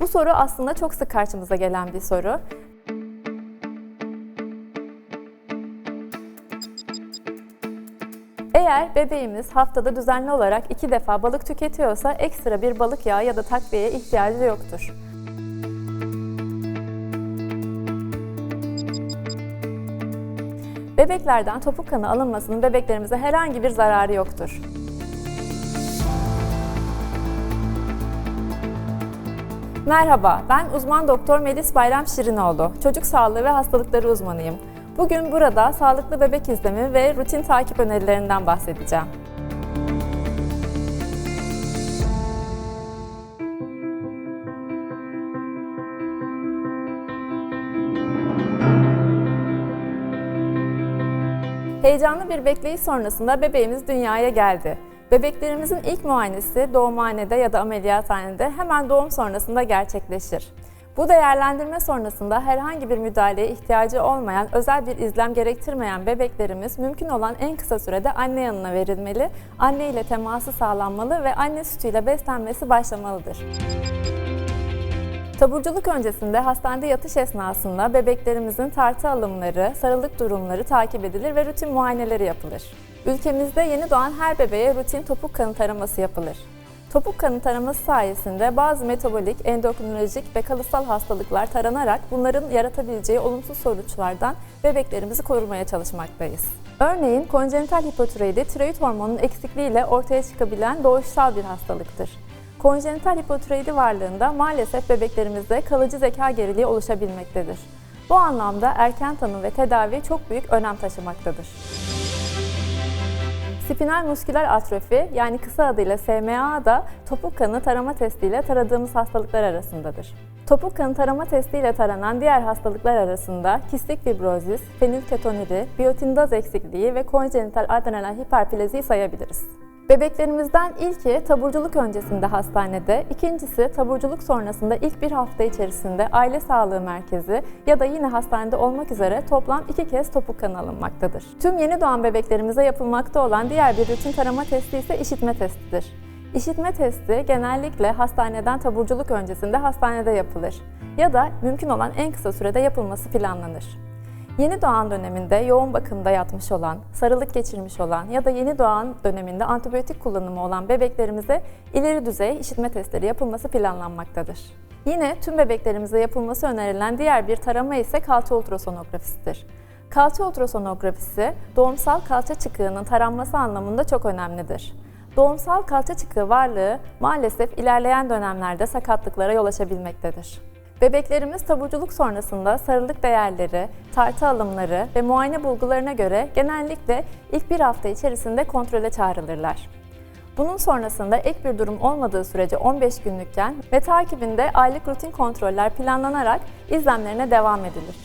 Bu soru aslında çok sık karşımıza gelen bir soru. Eğer bebeğimiz haftada düzenli olarak iki defa balık tüketiyorsa ekstra bir balık yağı ya da takviyeye ihtiyacı yoktur. Bebeklerden topuk kanı alınmasının bebeklerimize herhangi bir zararı yoktur. Merhaba, ben uzman doktor Melis Bayram Şirinoğlu. Çocuk sağlığı ve hastalıkları uzmanıyım. Bugün burada sağlıklı bebek izlemi ve rutin takip önerilerinden bahsedeceğim. Heyecanlı bir bekleyiş sonrasında bebeğimiz dünyaya geldi. Bebeklerimizin ilk muayenesi doğumhanede ya da ameliyathanede hemen doğum sonrasında gerçekleşir. Bu değerlendirme sonrasında herhangi bir müdahaleye ihtiyacı olmayan, özel bir izlem gerektirmeyen bebeklerimiz mümkün olan en kısa sürede anne yanına verilmeli, anne ile teması sağlanmalı ve anne sütüyle beslenmesi başlamalıdır. Taburculuk öncesinde hastanede yatış esnasında bebeklerimizin tartı alımları, sarılık durumları takip edilir ve rutin muayeneleri yapılır. Ülkemizde yeni doğan her bebeğe rutin topuk kanı taraması yapılır. Topuk kanı taraması sayesinde bazı metabolik, endokrinolojik ve kalıtsal hastalıklar taranarak bunların yaratabileceği olumsuz sonuçlardan bebeklerimizi korumaya çalışmaktayız. Örneğin konjenital hipotiroidi tiroid hormonunun eksikliğiyle ortaya çıkabilen doğuşsal bir hastalıktır. Konjenital hipotiroidi varlığında maalesef bebeklerimizde kalıcı zeka geriliği oluşabilmektedir. Bu anlamda erken tanı ve tedavi çok büyük önem taşımaktadır. Spinal musküler atrofi yani kısa adıyla SMA da topuk kanı tarama testiyle taradığımız hastalıklar arasındadır. Topuk kanı tarama testiyle taranan diğer hastalıklar arasında kistik fibrozis, fenilketonuri, biyotindaz eksikliği ve konjenital adrenal hiperplaziyi sayabiliriz. Bebeklerimizden ilki taburculuk öncesinde hastanede, ikincisi taburculuk sonrasında ilk bir hafta içerisinde aile sağlığı merkezi ya da yine hastanede olmak üzere toplam iki kez topuk kanı alınmaktadır. Tüm yeni doğan bebeklerimize yapılmakta olan diğer bir rutin tarama testi ise işitme testidir. İşitme testi genellikle hastaneden taburculuk öncesinde hastanede yapılır ya da mümkün olan en kısa sürede yapılması planlanır. Yeni doğan döneminde yoğun bakımda yatmış olan, sarılık geçirmiş olan ya da yeni doğan döneminde antibiyotik kullanımı olan bebeklerimize ileri düzey işitme testleri yapılması planlanmaktadır. Yine tüm bebeklerimize yapılması önerilen diğer bir tarama ise kalça ultrasonografisidir. Kalça ultrasonografisi, doğumsal kalça çıkığının taranması anlamında çok önemlidir. Doğumsal kalça çıkığı varlığı maalesef ilerleyen dönemlerde sakatlıklara yol açabilmektedir. Bebeklerimiz taburculuk sonrasında sarılık değerleri, tartı alımları ve muayene bulgularına göre genellikle ilk bir hafta içerisinde kontrole çağrılırlar. Bunun sonrasında ek bir durum olmadığı sürece 15 günlükken ve takibinde aylık rutin kontroller planlanarak izlemlerine devam edilir.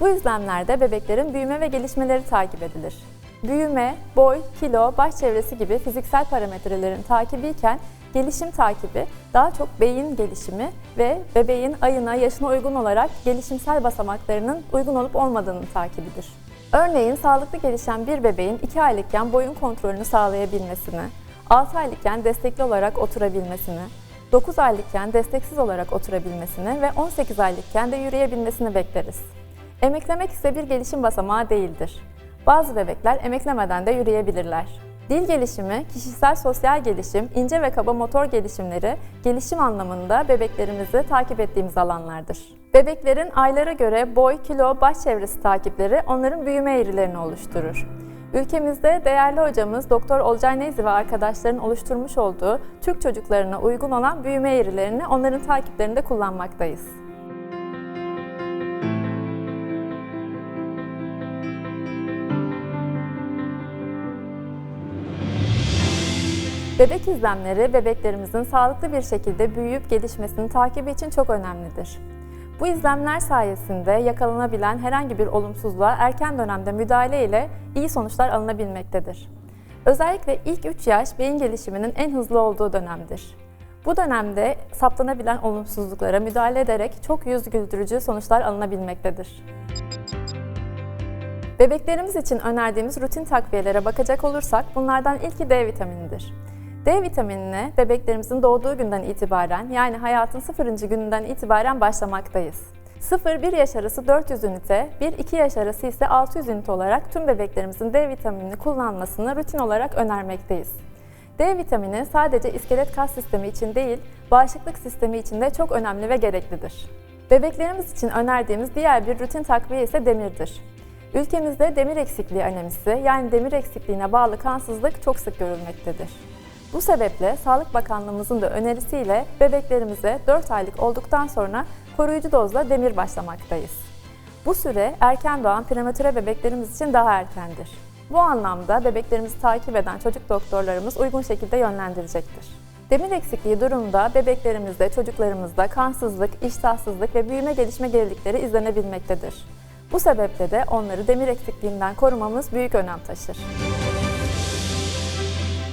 Bu izlemlerde bebeklerin büyüme ve gelişmeleri takip edilir. Büyüme, boy, kilo, baş çevresi gibi fiziksel parametrelerin takibiyken gelişim takibi daha çok beyin gelişimi ve bebeğin ayına, yaşına uygun olarak gelişimsel basamaklarının uygun olup olmadığını takibidir. Örneğin sağlıklı gelişen bir bebeğin 2 aylıkken boyun kontrolünü sağlayabilmesini, 6 aylıkken destekli olarak oturabilmesini, 9 aylıkken desteksiz olarak oturabilmesini ve 18 aylıkken de yürüyebilmesini bekleriz. Emeklemek ise bir gelişim basamağı değildir. Bazı bebekler emeklemeden de yürüyebilirler. Dil gelişimi, kişisel sosyal gelişim, ince ve kaba motor gelişimleri gelişim anlamında bebeklerimizi takip ettiğimiz alanlardır. Bebeklerin aylara göre boy, kilo, baş çevresi takipleri onların büyüme eğrilerini oluşturur. Ülkemizde değerli hocamız Doktor Olcay Neyzi ve arkadaşlarının oluşturmuş olduğu Türk çocuklarına uygun olan büyüme eğrilerini onların takiplerinde kullanmaktayız. Bebek izlemleri bebeklerimizin sağlıklı bir şekilde büyüyüp gelişmesini takibi için çok önemlidir. Bu izlemler sayesinde yakalanabilen herhangi bir olumsuzluğa erken dönemde müdahale ile iyi sonuçlar alınabilmektedir. Özellikle ilk 3 yaş beyin gelişiminin en hızlı olduğu dönemdir. Bu dönemde saptanabilen olumsuzluklara müdahale ederek çok yüz güldürücü sonuçlar alınabilmektedir. Bebeklerimiz için önerdiğimiz rutin takviyelere bakacak olursak bunlardan ilki D vitaminidir. D vitaminine bebeklerimizin doğduğu günden itibaren yani hayatın 0. gününden itibaren başlamaktayız. 0-1 yaş arası 400 ünite, 1-2 yaş arası ise 600 ünite olarak tüm bebeklerimizin D vitaminini kullanmasını rutin olarak önermekteyiz. D vitamini sadece iskelet kas sistemi için değil, bağışıklık sistemi için de çok önemli ve gereklidir. Bebeklerimiz için önerdiğimiz diğer bir rutin takviye ise demirdir. Ülkemizde demir eksikliği anemisi yani demir eksikliğine bağlı kansızlık çok sık görülmektedir. Bu sebeple Sağlık Bakanlığımızın da önerisiyle bebeklerimize 4 aylık olduktan sonra koruyucu dozla demir başlamaktayız. Bu süre erken doğan prematüre bebeklerimiz için daha erkendir. Bu anlamda bebeklerimizi takip eden çocuk doktorlarımız uygun şekilde yönlendirecektir. Demir eksikliği durumunda bebeklerimizde, çocuklarımızda kansızlık, iştahsızlık ve büyüme gelişme gerilikleri izlenebilmektedir. Bu sebeple de onları demir eksikliğinden korumamız büyük önem taşır.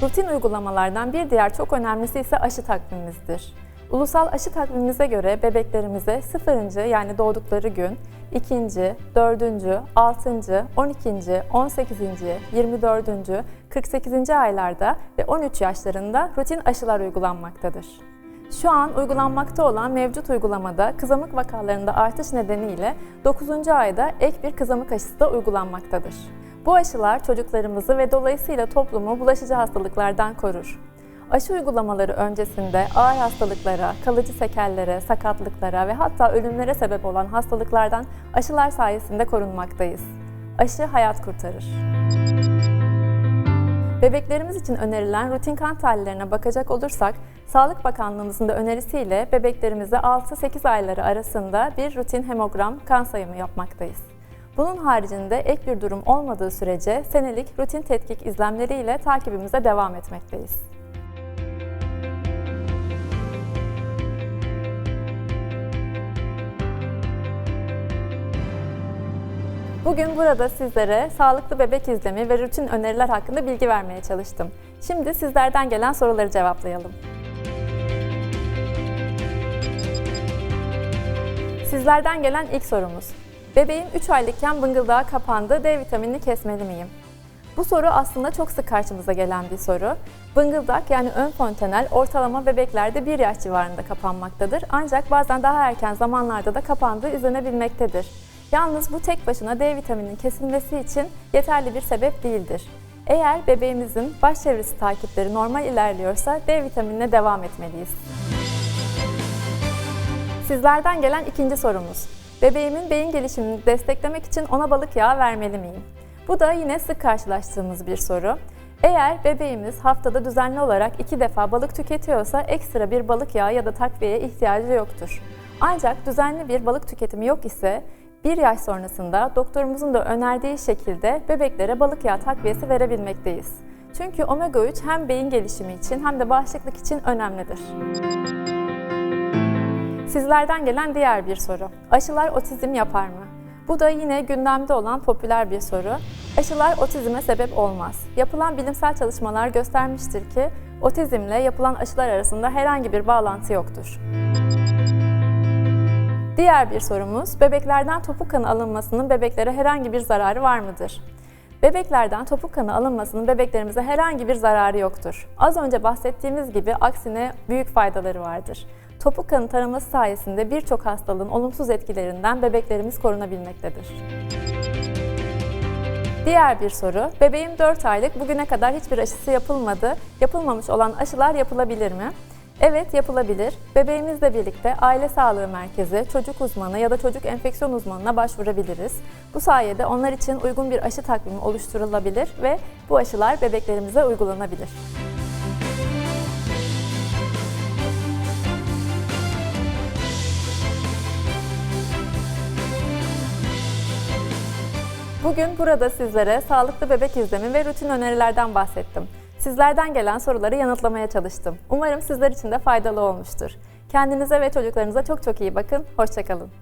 Rutin uygulamalardan bir diğer çok önemlisi ise aşı takvimimizdir. Ulusal aşı takvimimize göre bebeklerimize 0. yani doğdukları gün 2. 4. 6. 12. 18. 24. 48. aylarda ve 13 yaşlarında rutin aşılar uygulanmaktadır. Şu an uygulanmakta olan mevcut uygulamada kızamık vakalarında artış nedeniyle 9. ayda ek bir kızamık aşısı da uygulanmaktadır. Bu aşılar çocuklarımızı ve dolayısıyla toplumu bulaşıcı hastalıklardan korur. Aşı uygulamaları öncesinde ağır hastalıklara, kalıcı sekellere, sakatlıklara ve hatta ölümlere sebep olan hastalıklardan aşılar sayesinde korunmaktayız. Aşı hayat kurtarır. Bebeklerimiz için önerilen rutin kan tahlillerine bakacak olursak, Sağlık Bakanlığımızın da önerisiyle bebeklerimize 6-8 ayları arasında bir rutin hemogram kan sayımı yapmaktayız. Bunun haricinde ek bir durum olmadığı sürece senelik rutin tetkik izlemleriyle takibimize devam etmekteyiz. Bugün burada sizlere sağlıklı bebek izlemi ve rutin öneriler hakkında bilgi vermeye çalıştım. Şimdi sizlerden gelen soruları cevaplayalım. Sizlerden gelen ilk sorumuz. Bebeğim 3 aylıkken bıngıldağı kapandı, D vitaminini kesmeli miyim? Bu soru aslında çok sık karşımıza gelen bir soru. Bıngıldak yani ön fontanel ortalama bebeklerde 1 yaş civarında kapanmaktadır. Ancak bazen daha erken zamanlarda da kapandığı izlenebilmektedir. Yalnız bu tek başına D vitamininin kesilmesi için yeterli bir sebep değildir. Eğer bebeğimizin baş çevresi takipleri normal ilerliyorsa D vitaminine devam etmeliyiz. Sizlerden gelen ikinci sorumuz. Bebeğimin beyin gelişimini desteklemek için ona balık yağı vermeli miyim? Bu da yine sık karşılaştığımız bir soru. Eğer bebeğimiz haftada düzenli olarak iki defa balık tüketiyorsa ekstra bir balık yağı ya da takviyeye ihtiyacı yoktur. Ancak düzenli bir balık tüketimi yok ise bir yaş sonrasında doktorumuzun da önerdiği şekilde bebeklere balık yağı takviyesi verebilmekteyiz. Çünkü omega 3 hem beyin gelişimi için hem de bağışıklık için önemlidir. Sizlerden gelen diğer bir soru. Aşılar otizm yapar mı? Bu da yine gündemde olan popüler bir soru. Aşılar otizme sebep olmaz. Yapılan bilimsel çalışmalar göstermiştir ki otizmle yapılan aşılar arasında herhangi bir bağlantı yoktur. Diğer bir sorumuz, bebeklerden topuk kanı alınmasının bebeklere herhangi bir zararı var mıdır? Bebeklerden topuk kanı alınmasının bebeklerimize herhangi bir zararı yoktur. Az önce bahsettiğimiz gibi aksine büyük faydaları vardır. Topuk kanı taraması sayesinde birçok hastalığın olumsuz etkilerinden bebeklerimiz korunabilmektedir. Diğer bir soru, bebeğim 4 aylık bugüne kadar hiçbir aşısı yapılmadı. Yapılmamış olan aşılar yapılabilir mi? Evet yapılabilir. Bebeğimizle birlikte aile sağlığı merkezi, çocuk uzmanı ya da çocuk enfeksiyon uzmanına başvurabiliriz. Bu sayede onlar için uygun bir aşı takvimi oluşturulabilir ve bu aşılar bebeklerimize uygulanabilir. Bugün burada sizlere sağlıklı bebek izlemi ve rutin önerilerden bahsettim. Sizlerden gelen soruları yanıtlamaya çalıştım. Umarım sizler için de faydalı olmuştur. Kendinize ve çocuklarınıza çok çok iyi bakın. Hoşçakalın.